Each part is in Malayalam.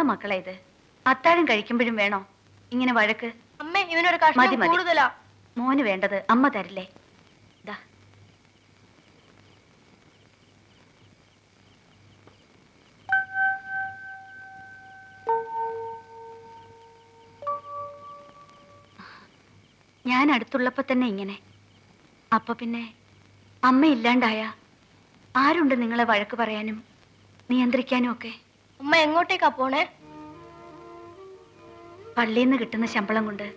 എന്താ മക്കളെ ഇത് അത്താഴം കഴിക്കുമ്പോഴും വേണോ? ഇങ്ങനെ വഴക്ക്? അമ്മേ ഇവനൊരു മതി, കഷ്ണം മതി. കൂടുതലാ. മോന് വേണ്ടത് അമ്മ തരില്ലേ? ദാ. ഞാൻ അടുത്തുള്ളപ്പോ തന്നെ ഇങ്ങനെ. അപ്പൊ പിന്നെ അമ്മ ഇല്ലാണ്ടായ ആരുണ്ട് നിങ്ങളെ വഴക്ക് പറയാനും നിയന്ത്രിക്കാനും ഒക്കെ? അമ്മ എങ്ങോട്ടേക്കാ പോണേ? പള്ളിയിൽ നിന്ന് കിട്ടുന്ന ശമ്പളം കൊണ്ട്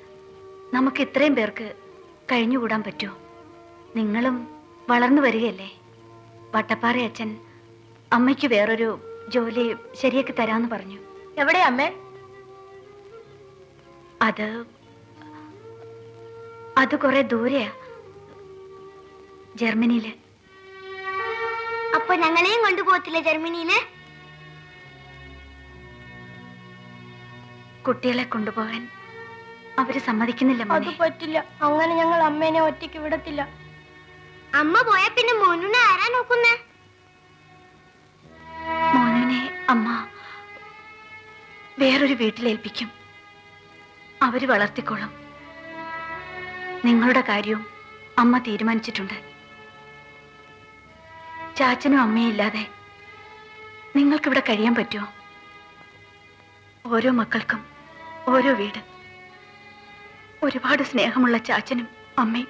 നമുക്ക് ഇത്രയും പേർക്ക് കഴിഞ്ഞുകൂടാൻ പറ്റുമോ നിങ്ങളും വളർന്നു വരികയല്ലേ? വട്ടപ്പാറ അച്ഛൻ അമ്മയ്ക്ക് വേറൊരു ജോലി ശരിയാക്കി തരാന്ന് പറഞ്ഞു. എവിടെയാ അമ്മേ? അത് അത് കുറെ ദൂരെയാ. ജർമ്മനിയിൽ. അപ്പൊ ഞങ്ങളെയും കൊണ്ടുപോകത്തില്ല ജർമ്മനിയിൽ? കുട്ടികളെ കൊണ്ടുപോകാൻ അവർ സമ്മതിക്കുന്നില്ല അത് പറ്റില്ല. അങ്ങനെ ഞങ്ങൾ അമ്മേനെ ഒറ്റയ്ക്ക് വിടത്തില്ല. അമ്മ പോയ പിന്നെ മോനുനെ ആരാ നോക്കുന്നേ? മോനുനെ അമ്മ വേറൊരു വീട്ടിലേൽപ്പിക്കും. അവർ വളർത്തിക്കോളും. നിങ്ങളുടെ കാര്യവും അമ്മ തീരുമാനിച്ചിട്ടുണ്ട്. ചാച്ചനും അമ്മയും ഇല്ലാതെ നിങ്ങൾക്കിവിടെ കഴിയാൻ പറ്റുമോ? ഓരോ മക്കൾക്കും ഓരോ വീട്. ഒരുപാട് സ്നേഹമുള്ള ചാച്ചനും അമ്മയും.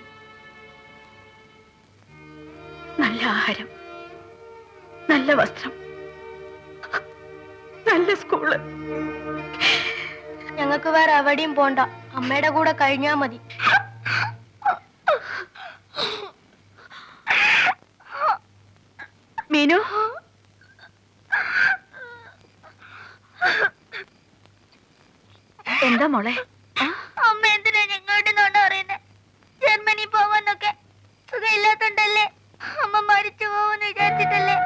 നല്ല ആഹാരം. നല്ല വസ്ത്രം. നല്ല സ്കൂൾ. ഞങ്ങൾക്ക് വേറെ എവിടെയും പോണ്ട. അമ്മയുടെ കൂടെ കഴിഞ്ഞാ മതി. മീനു എന്താ മോളെ? അമ്മ എന്തിനാ ഞങ്ങളുടെ നോണ്ട പറയുന്നേ ജർമ്മനി പോവാന്നൊക്കെ സുഖമില്ലാത്തോണ്ടല്ലേ അമ്മ മരിച്ചു പോവെന്ന് വിചാരിച്ചിട്ടല്ലേ?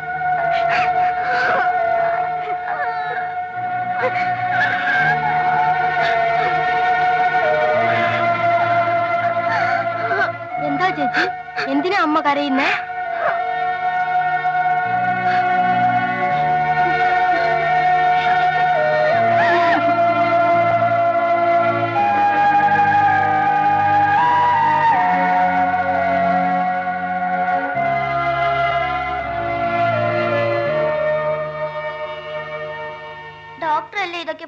എന്താ ചേച്ചി? എന്തിനാ അമ്മ കരയുന്നേ?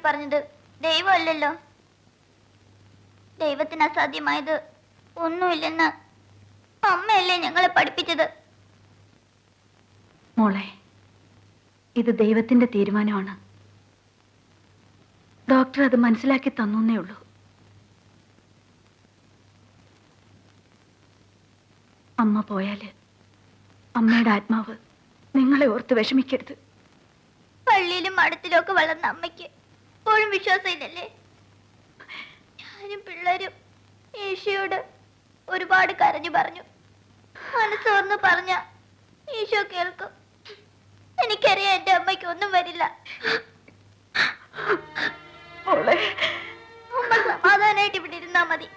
പറഞ്ഞത് ദൈവമല്ലല്ലോ. ദൈവത്തിന് അസാധ്യമായത് ഒന്നുമില്ലെന്ന് അമ്മയല്ലേ ഞങ്ങളെ പഠിപ്പിച്ചത്. മോളെ ഇത് ദൈവത്തിന്റെ തീരുമാനമാണ്. ഡോക്ടർ അത് മനസ്സിലാക്കി തന്നേ ഉള്ളൂ. അമ്മ പോയാൽ അമ്മയുടെ ആത്മാവ് നിങ്ങളെ ഓർത്ത് വിഷമിക്കരുത്. പള്ളിയിലും അടുത്തിലും ഒക്കെ വളർന്ന അമ്മയ്ക്ക് ഇപ്പോഴും വിശ്വാസം ഇല്ലല്ലേ ഞാനും പിള്ളേരും ഈശോയോട് ഒരുപാട് കരഞ്ഞു പറഞ്ഞു. മനസ്സോർന്ന് പറഞ്ഞ ഈശോ കേൾക്കും. എനിക്കറിയാം എന്റെ അമ്മയ്ക്ക് ഒന്നും വരില്ല. സമാധാനായിട്ട് ഇവിടെ ഇരുന്നാ മതി.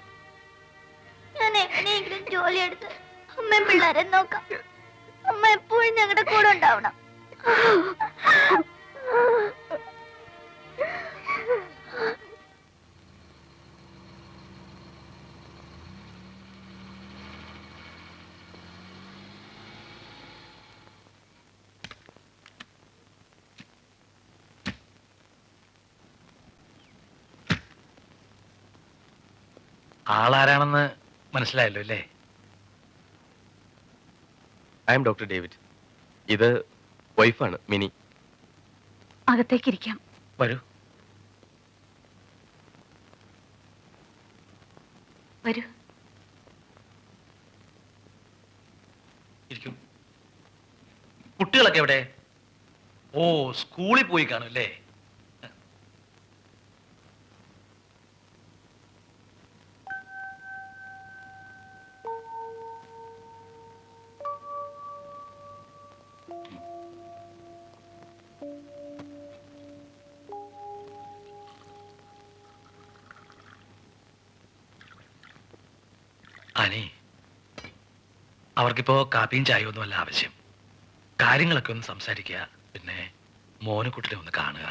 ഞാൻ എങ്ങനെയെങ്കിലും ജോലി എടുത്ത് അമ്മയും പിള്ളേരെ നോക്കാം. അമ്മ എപ്പോഴും ഞങ്ങളുടെ കൂടെ ഉണ്ടാവണം. ആളാരാണെന്ന് മനസ്സിലായല്ലോ അല്ലേ? ഐ എം ഡോക്ടർ ഡേവിഡ് ഇത് വൈഫാണ് മിനി. അകത്തേക്കിരിക്കാം. വരൂ. വരൂ. ഇരിക്കും. കുട്ടികളൊക്കെ എവിടെ? ഓ സ്കൂളിൽ പോയി കാണും അല്ലേ? അനി അവർക്കിപ്പോ കാപ്പിയും ഒന്നും അല്ല ആവശ്യം. കാര്യങ്ങളൊക്കെ ഒന്ന് സംസാരിക്കുക പിന്നെ മോനുകുട്ടിനെ ഒന്ന് കാണുക.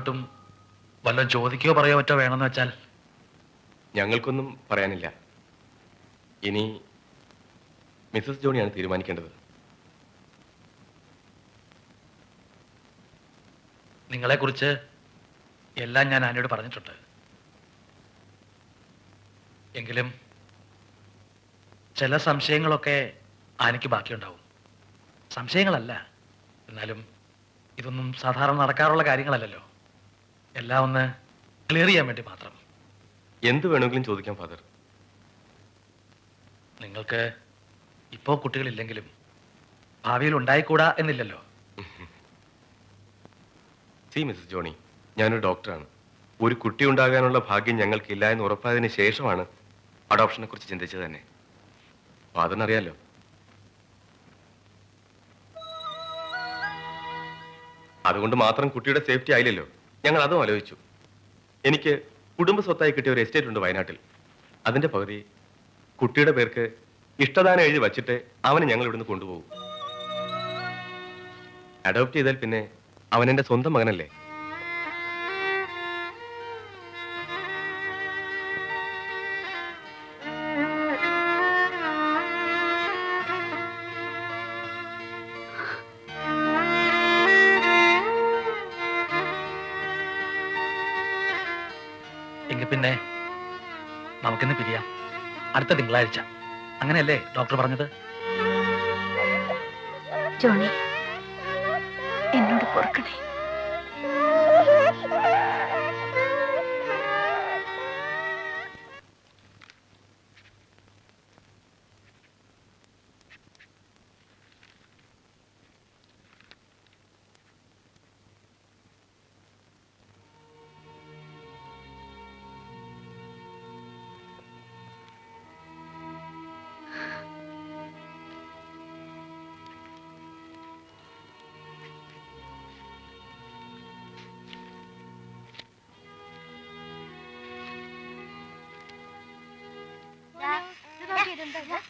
ഇങ്ങോട്ടും വല്ല ചോദിക്കോ പറയോ പറ്റോ വേണമെന്ന് വെച്ചാൽ? ഞങ്ങൾക്കൊന്നും പറയാനില്ല. ഇനി മിസ്സസ് ജോണിയാണ് തീരുമാനിക്കേണ്ടത്. നിങ്ങളെ കുറിച്ച് എല്ലാം ഞാൻ ആനയോട് പറഞ്ഞിട്ടുണ്ട്. എങ്കിലും ചില സംശയങ്ങളൊക്കെ ആനയ്ക്ക് ബാക്കിയുണ്ടാവും. സംശയങ്ങളല്ല എന്നാലും ഇതൊന്നും സാധാരണ നടക്കാറുള്ള കാര്യങ്ങളല്ലല്ലോ. എല്ലാം ഒന്ന് ക്ലിയർ ചെയ്യാൻ വേണ്ടി മാത്രം. എന്ത് വേണമെങ്കിലും ചോദിക്കാം ഫാദർ. നിങ്ങൾക്ക് ഇപ്പോൾ കുട്ടികളില്ലെങ്കിലും ഭാവിയിൽ ഉണ്ടായിക്കൂടാ എന്നില്ലല്ലോ. സി മിസ്സസ് ജോണി ഞാനൊരു ഡോക്ടറാണ് ഒരു കുട്ടി ഉണ്ടാകാനുള്ള ഭാഗ്യം ഞങ്ങൾക്കില്ല എന്ന് ഉറപ്പായതിനു ശേഷമാണ് അഡോപ്ഷനെ കുറിച്ച് ചിന്തിച്ചത് തന്നെ. ഫാദറിനറിയാലോ അതുകൊണ്ട് മാത്രം കുട്ടിയുടെ സേഫ്റ്റി ആയില്ലല്ലോ. ഞങ്ങൾ അതും ആലോചിച്ചു. എനിക്ക് കുടുംബ സ്വത്തായി കിട്ടിയ ഒരു എസ്റ്റേറ്റ് ഉണ്ട് വയനാട്ടിൽ. അതിന്റെ പകുതി കുട്ടിയുടെ പേർക്ക് ഇഷ്ടദാനം എഴുതി വച്ചിട്ട് അവനെ ഞങ്ങൾ ഇവിടുന്ന് കൊണ്ടുപോകും. അഡോപ്റ്റ് ചെയ്താൽ പിന്നെ അവൻ എന്റെ സ്വന്തം മകനല്ലേ? പിന്നെ നമുക്കിന്ന് പിരിയാം. അടുത്ത തിങ്കളാഴ്ച. അങ്ങനെയല്ലേ ഡോക്ടർ പറഞ്ഞത്? ജോണി എന്നോട് പൊറുക്കണേ. 对不对呀？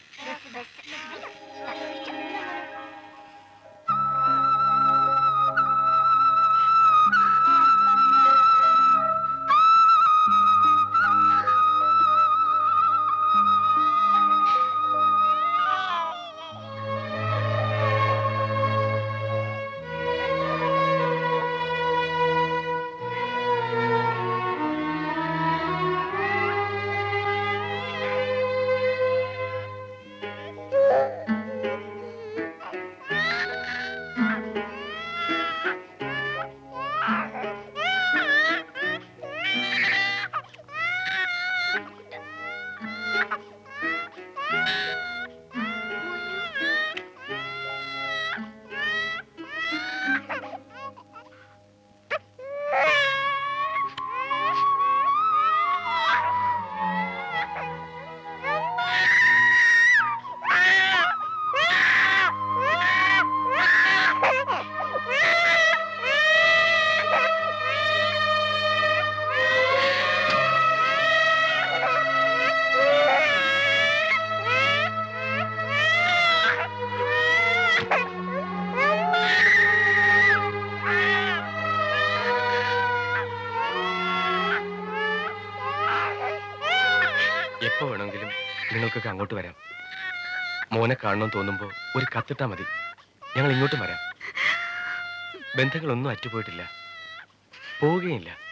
അങ്ങോട്ട് വരാം. മോനെ കാണണമെന്ന് തോന്നുമ്പോൾ ഒരു കത്തിട്ടാ മതി. ഞങ്ങൾ ഇങ്ങോട്ടും വരാം. ബന്ധങ്ങളൊന്നും അറ്റുപോയിട്ടില്ല. പോവുകയില്ല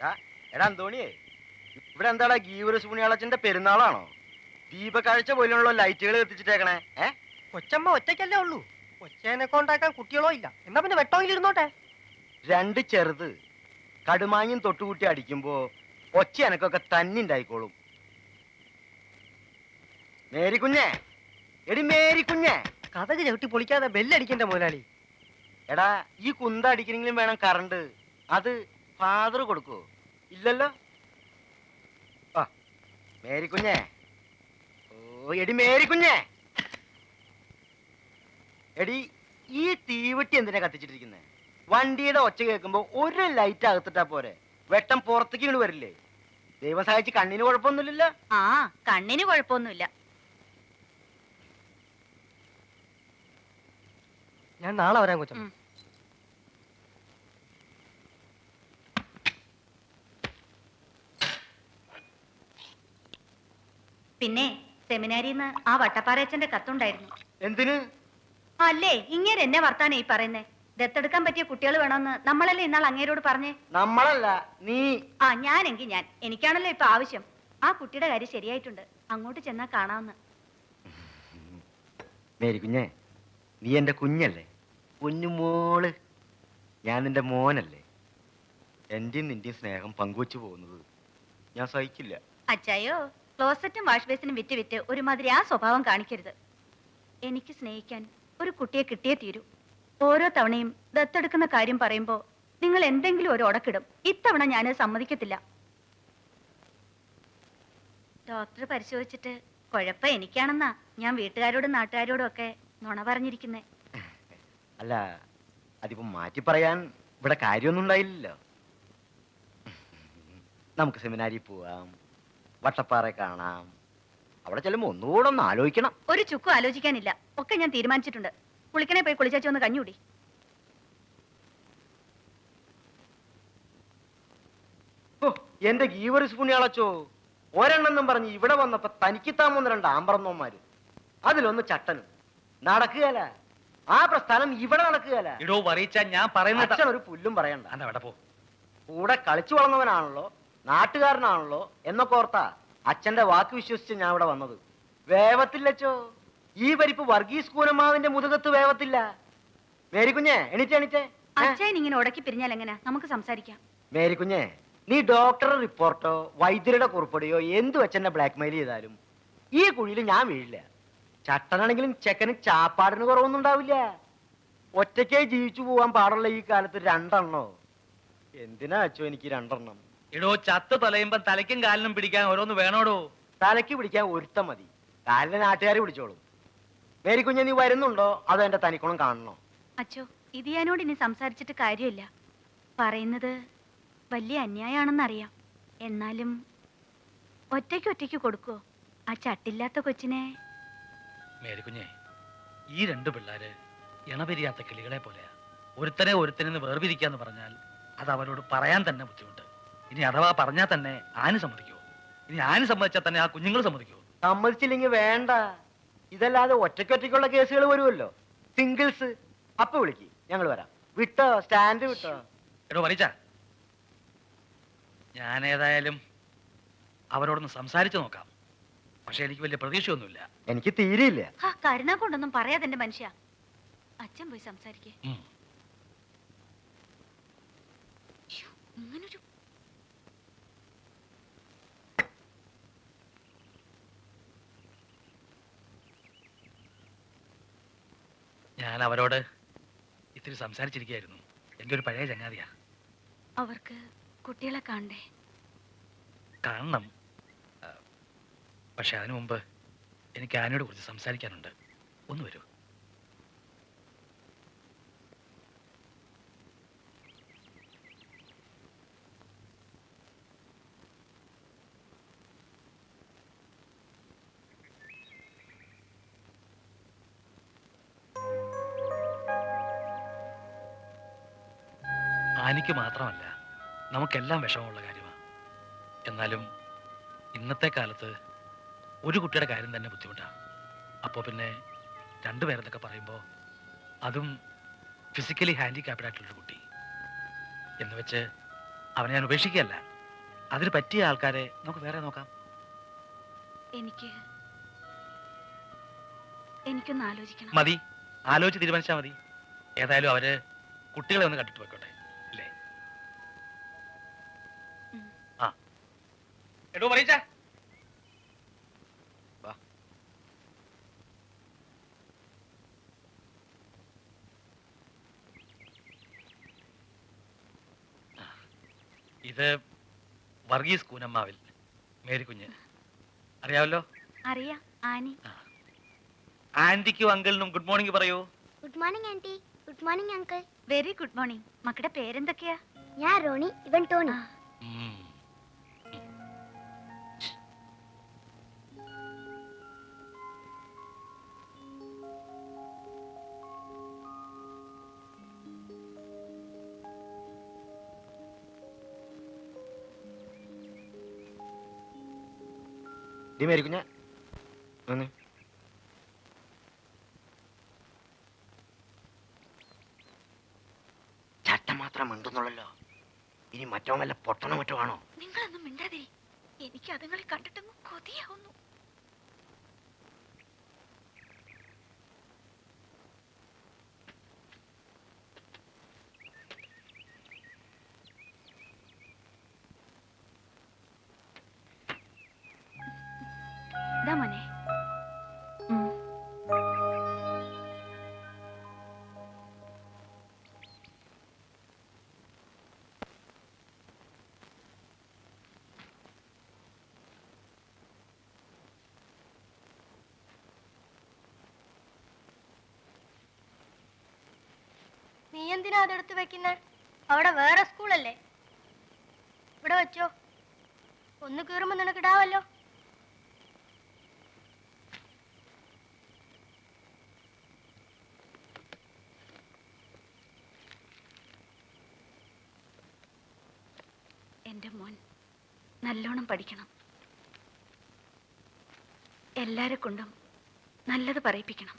എടാ അന്തോണിയേ ഇവിടെ എന്താടാ ഗീവരസ് പുണ്യാളച്ചന്റെ പെരുന്നാളാണോ? ദീപക്കാഴ്ച പോലുള്ള ലൈറ്റുകൾ കത്തിച്ചിട്ടേക്കണേ ഏ? കൊച്ചമ്മ ഒറ്റയ്ക്കല്ലേ ഉള്ളൂ. കൊച്ചേനെ കൊണ്ടാക്കാൻ കുട്ടികളോ ഇല്ല. എന്നാ പിന്നെ വെട്ടോയിൽ ഇരുന്നോട്ടെ. രണ്ട് ചെറുത് കടുമാങ്ങിയും തൊട്ടുകൂട്ടി അടിക്കുമ്പോ ഒച്ച എനക്കൊക്കെ തന്നിണ്ടായിക്കോളും മേരിക്കുഞ്ഞേ മേരി കുഞ്ഞേ എടി മേരി കുഞ്ഞേ. കഥക് ചവിട്ടി പൊളിക്കാതെ ബെല്ലടിക്കണ്ട മുതലാളി. എടാ ഈ കുന്ത അടിക്കണെങ്കിലും വേണം കറണ്ട്. അത് ഫാദർ കൊടുക്കോ. ഇല്ലല്ലോ? ആ മേരി കുഞ്ഞേ. ഓ എടി മേരിക്കുഞ്ഞേ എടി ഈ തീവട്ടി എന്തിനാ കത്തിച്ചിട്ടിരിക്കുന്നേ? വണ്ടിയുടെ ഒച്ച കേൾക്കുമ്പോ ഒരു ലൈറ്റ് അകത്തിട്ടാ പോരെ. വെട്ടം പുറത്തേക്ക് ഇങ്ങോട്ട് വരില്ലേ? ദൈവം സഹായിച്ച് കണ്ണിന് കുഴപ്പമൊന്നുമില്ല ആ കണ്ണിന് കുഴപ്പമൊന്നുമില്ല. ഞാൻ നാളെ വരാൻ കൊച്ചമ്മ. പിന്നെ സെമിനാരിന്ന് ആ വട്ടപ്പാറയച്ചന്റെ കത്തുണ്ടായിരുന്നു. എന്തിന്? അല്ലേ ഇങ്ങനെ എന്നെ വർത്താനം ഈ പറയുന്നേ. ദത്തെടുക്കാൻ പറ്റിയ കുട്ടികൾ വേണമെന്ന് നമ്മളല്ലേ ഇന്നാൾ അങ്ങേരോട് പറഞ്ഞേ? നമ്മളല്ല നീ. ആ ഞാനെങ്കി ഞാൻ. എനിക്കാണല്ലോ ഇപ്പൊ ആവശ്യം. ആ കുട്ടിയുടെ കാര്യം ശരിയായിട്ടുണ്ട്. അങ്ങോട്ട് ചെന്നാ കാണാമെന്ന് മേരി കുഞ്ഞേ നീ എന്റെ കുഞ്ഞല്ലേ? കുഞ്ഞുമോൾ ഞാൻ നിന്റെ മോനല്ലേ? എന്റെയും നിന്റെയും സ്നേഹം പങ്കുവച്ചു പോകുന്നത് ഞാൻ സഹിക്കില്ല. അച്ചായോ ക്ലോസറ്റും വാഷ് ബേസിനും വിറ്റ് വിറ്റ് ഒരുമാതിരി ആ സ്വഭാവം കാണിക്കരുത്. എനിക്ക് സ്നേഹിക്കാൻ ഒരു കുട്ടിയെ കിട്ടിയേ തീരൂ. ഓരോ തവണയും ദത്തെടുക്കുന്ന കാര്യം പറയുമ്പോൾ നിങ്ങൾ എന്തെങ്കിലും ഒരു ഉടക്കിടും. ഇത്തവണ ഞാൻ സമ്മതിക്കത്തില്ല. ഡോക്ടർ പരിശോധിച്ചിട്ട് കുഴപ്പ എനിക്കാണെന്നാ ഞാൻ വീട്ടുകാരോടും നാട്ടുകാരോടും ഒക്കെ നുണ പറഞ്ഞിരിക്കുന്നേ. അല്ല അതിപ്പോ മാറ്റി പറയാൻ ഇവിടെ കാര്യമൊന്നും ഉണ്ടായില്ലല്ലോ. നമുക്ക് സെമിനാരിൽ പോവാം. വട്ടപ്പാറ കാണാം. അവിടെ ചെല്ലുമ്പോ ഒന്നുകൂടെ ഒന്ന് ആലോചിക്കണം. ഒരു ചുക്കും ആലോചിക്കാനില്ല. ഒക്കെ ഞാൻ തീരുമാനിച്ചിട്ടുണ്ട്. കുളിക്കണേ പോയി കുളിച്ചാച്ചി ഒന്ന് കഞ്ഞൂടി. ഓ, എന്റെ സ്പൂണി അളച്ചോ ഒരെണ്ണെന്നും പറഞ്ഞ് ഇവിടെ വന്നപ്പോ തനിക്ക് താമൊന്ന് രണ്ട് ആമ്പറന്നോമാര് അതിലൊന്ന് ചട്ടനും. നടക്കുകയല്ല. ആ പ്രസ്ഥാനം ഇവിടെ നടക്കുകയല്ല. ഇടോ ഞാൻ പറയുന്നത് അച്ഛൻ ഒരു പുല്ലും പറയണ്ട. പോ. കൂടെ കളിച്ചു വളർന്നവനാണല്ലോ. നാട്ടുകാരനാണല്ലോ എന്നൊക്കെ ഓർത്താ അച്ഛന്റെ വാക്ക് വിശ്വസിച്ച് ഞാൻ ഇവിടെ വന്നത്. വേവത്തില്ലച്ചോ? ഈ പരിപ്പ് വർഗീസ് കൂനമാവിന്റെ മുതുകത്ത് വേവത്തില്ല. മേരിക്കുഞ്ഞെ എണീറ്റേ എണീറ്റേ. അച്ഛൻ ഇങ്ങനെ ഉടക്കി പിരിഞ്ഞാൽ എങ്ങനെ? നമുക്ക് സംസാരിക്കാം. മേരിക്കുഞ്ഞെ നീ ഡോക്ടറുടെ റിപ്പോർട്ടോ വൈദ്യരുടെ കുറിപ്പടിയോ എന്തു വെച്ചെന്നെ ബ്ലാക്ക്മെയിൽ ചെയ്താലും? ഈ കുഴിയിൽ ഞാൻ വീഴില്ല. ചട്ടനാണെങ്കിലും ചെക്കന് ചാപ്പാടിന് കുറവൊന്നും ഉണ്ടാവില്ല. ഒറ്റയ്ക്കേ ജീവിച്ചു പോവാൻ പാടുള്ള ഈ കാലത്ത് രണ്ടെണ്ണോ? എന്തിനാ അച്ചോ എനിക്ക് രണ്ടെണ്ണം? ഇടോ ചത്ത് തലയുമ്പോ തലയ്ക്കും കാലിനും പിടിക്കാൻ ഓരോന്ന് വേണോടോ? തലയ്ക്ക് പിടിക്കാൻ ഒരുത്തം മതി. കാലിന് നാട്ടുകാർ പിടിച്ചോളും. മേരി കുഞ്ഞെ നീ വരുന്നുണ്ടോ? അതോ എന്റെ തനിക്കുണം കാണണോ? അച്ഛോ ഇത് ഞാനോട് ഇനി സംസാരിച്ചിട്ട് കാര്യമില്ല. പറയുന്നത് വലിയ അന്യായാണെന്നറിയാം. എന്നാലും ഒറ്റയ്ക്ക് ഒറ്റയ്ക്ക് കൊടുക്കോ ആ ചട്ടില്ലാത്ത കൊച്ചിനെ. മേരിക്കുഞ്ഞെ ഈ രണ്ട് പിള്ളേര് ഇണപിരിയാത്ത കിളികളെ പോലെയാ. ഒരുത്തനെ ഒരുത്തനെന്ന് വേർപിരിക്കാന്ന് പറഞ്ഞാൽ അത് അവരോട് പറയാൻ തന്നെ ബുദ്ധിമുട്ട്. ഇനി അഥവാ പറഞ്ഞാൽ തന്നെ ആന് സമ്മതിക്കുമോ ഇനി ആന് സമ്മതിച്ചാൽ തന്നെ ആ കുഞ്ഞുങ്ങൾ സമ്മതിക്കുമോ സമ്മതിച്ചില്ലെങ്കിൽ വേണ്ട. ഇതല്ലാതെ ഒറ്റയ്ക്കൊറ്റയ്ക്കുള്ള കേസുകൾ വരുമല്ലോ സിംഗിൾസ് അപ്പൊ വിളിക്ക്. ഞങ്ങൾ വരാം. വിട്ടോ? സ്റ്റാൻഡ് വിട്ടോ? എടോ പറയിച്ച ഞാൻ ഏതായാലും അവരോടൊന്ന് സംസാരിച്ചു നോക്കാം. പക്ഷെ എനിക്ക് വലിയ പ്രതീക്ഷയൊന്നുമില്ല. എനിക്ക് തീരെയില്ല. ആ കരുണ കൊണ്ടൊന്നും പറയാതെ എന്റെ മനുഷ്യ. അച്ഛൻ പോയി സംസാരിക്കേ. ഉം. ഇങ്ങനൊരു ഞാൻ അവരോട് ഇത്തിരി സംസാരിച്ചിരിക്കുകയായിരുന്നു. എന്റെ ഒരു പഴയ ചങ്ങാതിയാ. അവർക്ക് കുട്ടികളെ കാണണ്ടേ? കാണണം. പക്ഷെ അതിനു മുമ്പ് എനിക്ക് ആനയോട് കുറിച്ച് സംസാരിക്കാനുണ്ട്. ഒന്ന് വരൂ. ആനിക്ക് മാത്രമല്ല നമുക്കെല്ലാം വിഷമമുള്ള കാര്യമാണ് എന്നാലും ഇന്നത്തെ കാലത്ത് ഒരു കുട്ടിയുടെ കാര്യം തന്നെ ബുദ്ധിമുട്ടാണ് അപ്പോൾ പിന്നെ രണ്ടുപേരെന്നൊക്കെ പറയുമ്പോൾ അതും ഫിസിക്കലി ഹാൻഡിക്യാപ്ഡ് ആയിട്ടുള്ളൊരു കുട്ടി. എന്ന് വെച്ച് അവനെ ഞാൻ ഉപേക്ഷിക്കുകയല്ല. അതിന് പറ്റിയ ആൾക്കാരെ നമുക്ക് വേറെ നോക്കാം. എനിക്ക് എനിക്കൊന്ന് ആലോചിക്കണം. മതി. ആലോചിച്ച് തീരുമാനിച്ചാൽ മതി. ഏതായാലും അവർ കുട്ടികളെ ഒന്ന് കണ്ടിട്ട് പോയിക്കോട്ടെ. എടോ പറയിച്ച. ഇത് വർഗീസ് കൂനമ്മാവിൽ മേരിക്കുഞ്ഞ് അറിയാവല്ലോ? അറിയാം ആനി. ആന്റിക്കും അങ്കിളിനും ഗുഡ് മോർണിംഗ് പറയൂ. Good morning aunty good morning uncle. Very good morning. മക്കളുടെ പേരെന്തൊക്കെയാ? ഞാൻ റോണി ഇവൻ ടോണി. നീ മേരിക്കുഞ്ഞ വന്നേ. ചട്ട മാത്രം മിണ്ടുന്നുള്ളല്ലോ. ഇനി മറ്റോ വല്ല പൊട്ടണോ മറ്റോ ആണോ? നിങ്ങളൊന്നും മിണ്ടാതിരി. എനിക്ക് അതുങ്ങളെ കണ്ടിട്ടൊന്നും കൊതിയാവുന്നു. എന്തിനാ അതെടുത്ത് വെക്കുന്നേ? അവിടെ വേറെ സ്കൂളല്ലേ? ഇവിടെ വെച്ചോ. ഒന്ന് കീറുമ്പോ നിനക്ക് ഇടാവല്ലോ. എന്റെ മോൻ നല്ലോണം പഠിക്കണം. എല്ലാരെ കൊണ്ടും നല്ലത് പറയിപ്പിക്കണം.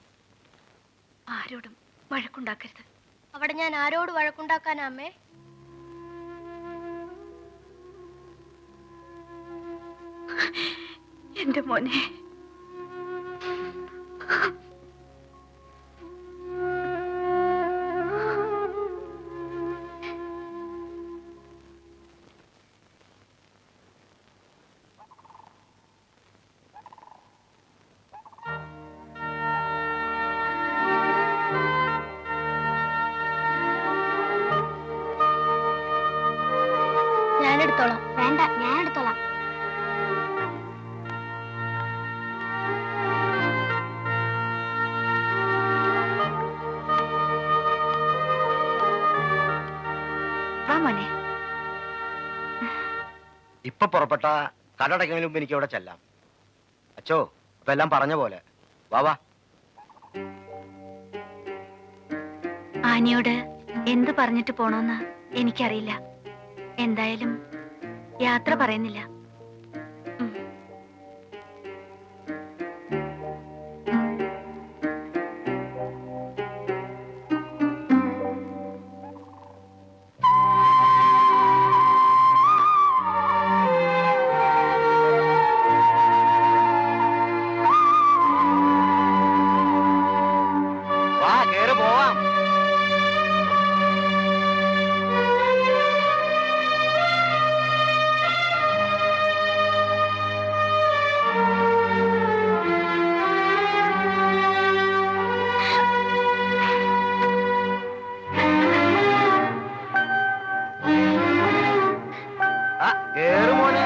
ആരോടും വഴക്കുണ്ടാക്കരുത്. അവിടെ ഞാൻ ആരോട് വഴക്കുണ്ടാക്കാനാ അമ്മേ? എന്റെ മോനെ പുറപ്പെട്ട കടടയ്ക്കുന്നതിന് മുമ്പ് എനിക്ക് അവിടെ ചെല്ലാം. അച്ചോ അപ്പൊ എല്ലാം പറഞ്ഞ പോലെ. വാ വാ. ആനിയോട് എന്ത് പറഞ്ഞിട്ട് പോണോന്ന് എനിക്കറിയില്ല. എന്തായാലും യാത്ര പറയുന്നില്ല. ആ കേറുമോനെ